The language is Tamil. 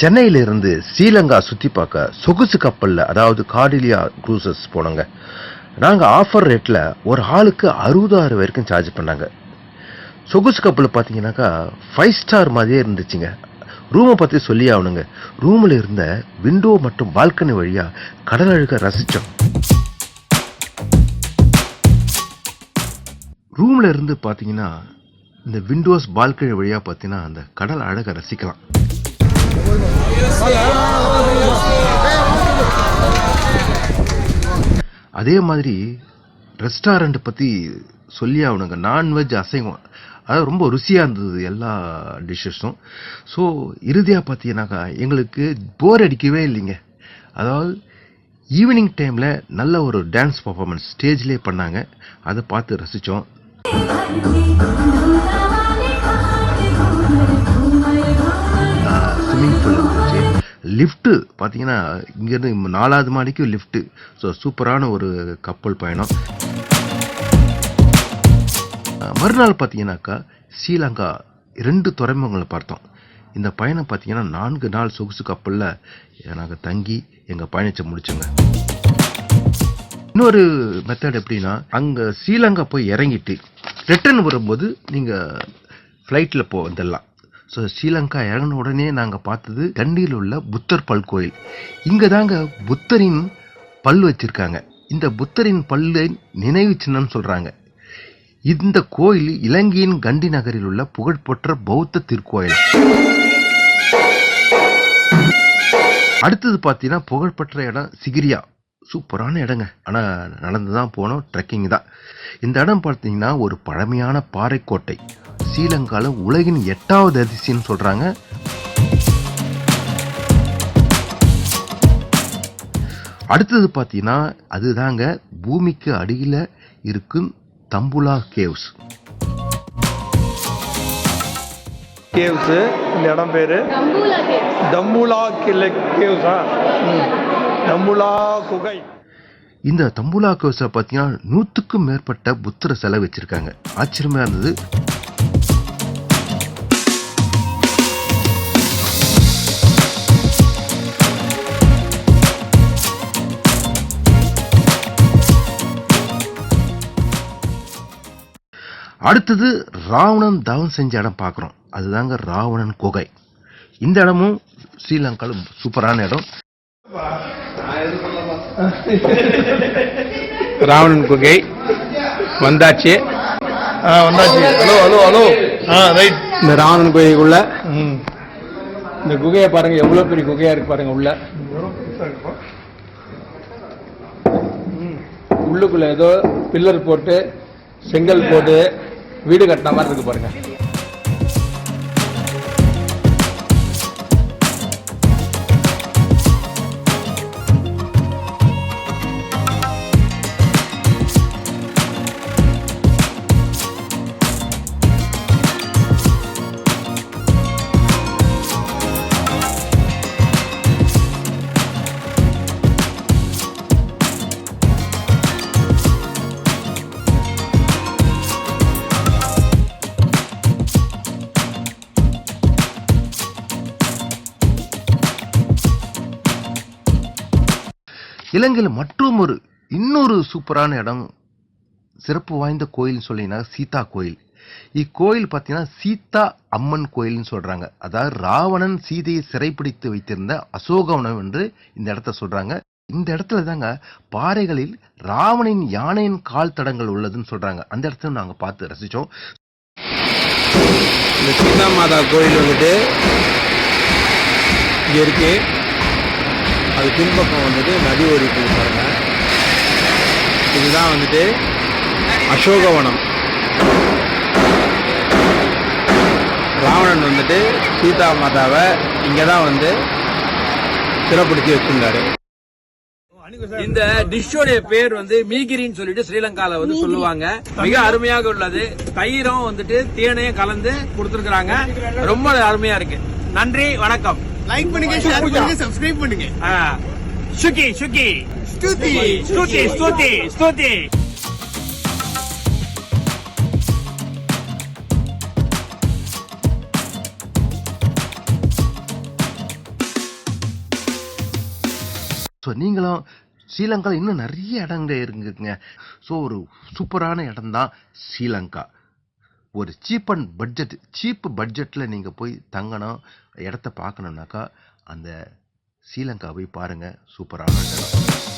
சென்னையில இருந்து ஸ்ரீலங்கா சுத்தி பார்க்க சொகுசு கப்பல்ல அதாவது கார்டிலியா க்ரூசஸ் போனோங்க. நாங்க ஆஃபர் ரேட்ல ஒரு ஆளுக்கு அறுபதாயிரம் வரைக்கும் சார்ஜ் பண்ணாங்க. சொகுசு கப்பல் பார்த்தீங்கன்னாக்கா ஃபைவ் ஸ்டார் மாதிரியே இருந்துச்சுங்க. ரூமை பற்றி சொல்லி ஆகணுங்க. ரூமில் இருந்த விண்டோ மற்றும் பால்கனி வழியா கடல் அழுக ரசித்தோம் ரூம்ல இருந்து பார்த்தீங்கன்னா இந்த விண்டோஸ் பால்கனி வழியா பார்த்தீங்கன்னா அந்த கடல் அழகை ரசிக்கலாம். அதே மாதிரி ரெஸ்டாரண்ட் பற்றி சொல்லி ஆகணுங்க. நான்வெஜ் அசைவம். அது ரொம்ப ருசியாக இருந்தது எல்லா டிஷ்ஷஸும் ஸோ இறுதியாக பார்த்தீங்கன்னாக்கா எங்களுக்கு போர் அடிக்கவே இல்லைங்க. அதாவது ஈவினிங் டைமில் நல்ல ஒரு டான்ஸ் பர்ஃபார்மன்ஸ் ஸ்டேஜ்லேயே பண்ணாங்க. அதை பார்த்து ரசித்தோம் லிஃப்ட்டு பார்த்தீங்கன்னா இங்கேருந்து நாலாவது மாடிக்கு லிஃப்ட்டு. ஸோ சூப்பரான ஒரு கப்பல் பயணம். மறுநாள் பார்த்தீங்கன்னாக்கா ஸ்ரீலங்கா ரெண்டு துறைமுகங்களை பார்த்தோம். இந்த பயணம் பார்த்தீங்கன்னா நான்கு நாள் சொகுசு கப்பலில் நாங்கள் தங்கி எங்கள் பயணத்தை முடிச்சோங்க. இன்னொரு மெத்தட் எப்படின்னா அங்கே ஸ்ரீலங்கா போய் இறங்கிட்டு ரிட்டர்ன் வரும்போது நீங்கள் ஃப்ளைட்டில் போ வந்துடலாம். ஸோ ஸ்ரீலங்கா இறங்கின உடனே நாங்கள் பார்த்தது கண்டியில் உள்ள புத்தர் பல் கோயில். இங்கே தாங்க புத்தரின் பல் வச்சுருக்காங்க. இந்த புத்தரின் பல்லை நினைவு சின்னம் சொல்கிறாங்க இந்த கோயில் இலங்கையின் கண்டி நகரில் உள்ள புகழ்பெற்ற பௌத்த திருக்கோயில். அடுத்தது பார்த்தீங்கன்னா புகழ்பெற்ற இடம் சிகிரியா. சூப்பரான இடங்க. ஆனால் நடந்து தான் போனோம் ட்ரெக்கிங் தான். இந்த இடம் பார்த்தீங்கன்னா ஒரு பழமையான பாறைக்கோட்டை. ஸ்ரீலங்கால உலகின் எட்டாவது அதிசயம்னு சொல்கிறாங்க அடுத்தது பார்த்தீங்கன்னா அதுதாங்க பூமிக்கு அடியில் இருக்கும் தம்புலா கேவ்ஸ். கேவ்ஸ் இந்த இடம் பேர்? தம்புலா கிளை கேவ்ஸா? தம்புலா குகை. இந்த தம்புலா கேவ்ஸை பார்த்தீங்கன்னா நூற்றுக்கும் மேற்பட்ட புத்தர சிலை வச்சிருக்காங்க ஆச்சரியமா இருந்தது. அடுத்தது ராவணன் தவம் செஞ்ச இடம் பார்க்குறோம். அதுதாங்க ராவணன் குகை. இந்த இடமும் ஸ்ரீலங்காவில் சூப்பரான இடம். ராவணன் குகை. வந்தாச்சு. ஆ வந்தாச்சு. Hello hello hello. ஆ ரைட். இந்த ராவணன் குகைக்குள்ள. ம். இந்த குகையை பாருங்க எவ்வளவு பெரிய குகையா இருக்கு பாருங்க உள்ள. உள்ளுக்குள்ள ஏதோ பில்லர் போட்டு செங்கல் போட்டு வீடு கட்டின மாதிரி இருக்கு பாருங்க. இலங்கையில் மற்றும் ஒரு இன்னொரு சூப்பரான இடம் சிறப்பு வாய்ந்த கோயில்னு சொல்லினா சீதா கோயில். இக்கோயில் பார்த்தீங்கன்னா சீதா அம்மன் கோயில்னு சொல்கிறாங்க அதாவது ராவணன் சீதையை சிறைப்பிடித்து வைத்திருந்த அசோகவனம் என்று இந்த இடத்த சொல்கிறாங்க இந்த இடத்துல தாங்க பாறைகளில் ராவணின் யானையின் கால் தடங்கள் உள்ளதுன்னு சொல்கிறாங்க அந்த இடத்த நாங்கள் பார்த்து ரசித்தோம் இந்த சீதா மாதா கோயில் வந்துட்டு இங்கே இருக்குது அது பின்பக்கம் வந்துட்டு நதி ஓடி பாருங்க. இதுதான் வந்துட்டு அசோகவனம். ராவணன் வந்துட்டு சீதா மாதாவை இங்க தான் வந்து சிறப்படுத்தி வச்சிருந்தாரு. இந்த டிஷ்ஷோடைய பேர் வந்து மீகிரின்னு சொல்லிட்டு ஸ்ரீலங்கால வந்து சொல்லுவாங்க. மிக அருமையாக உள்ளது. தயிரும் வந்துட்டு தேனையும் கலந்து கொடுத்திருக்காங்க ரொம்ப அருமையா இருக்கு. நன்றி வணக்கம். லைக் பண்ணுங்க ஷேர் பண்ணுங்க சப்ஸ்கிரைப் பண்ணுங்க சுகி சுகி. ஸ்துதி. ஸ்துதி ஸ்துதி. ஸ்துதி ஸோ நீங்களும் ஸ்ரீலங்காவில் இன்னும் நிறைய இடங்கள் இருக்குங்க ஸோ ஒரு சூப்பரான இடம் தான் ஸ்ரீலங்கா. ஒரு சீப் அண்ட் பட்ஜெட் சீப் பட்ஜெட்டில் நீங்கள் போய் தங்கணும் இடத்த பார்க்கணுன்னாக்கா அந்த ஸ்ரீலங்கா போய் பாருங்கள் சூப்பரான இடம்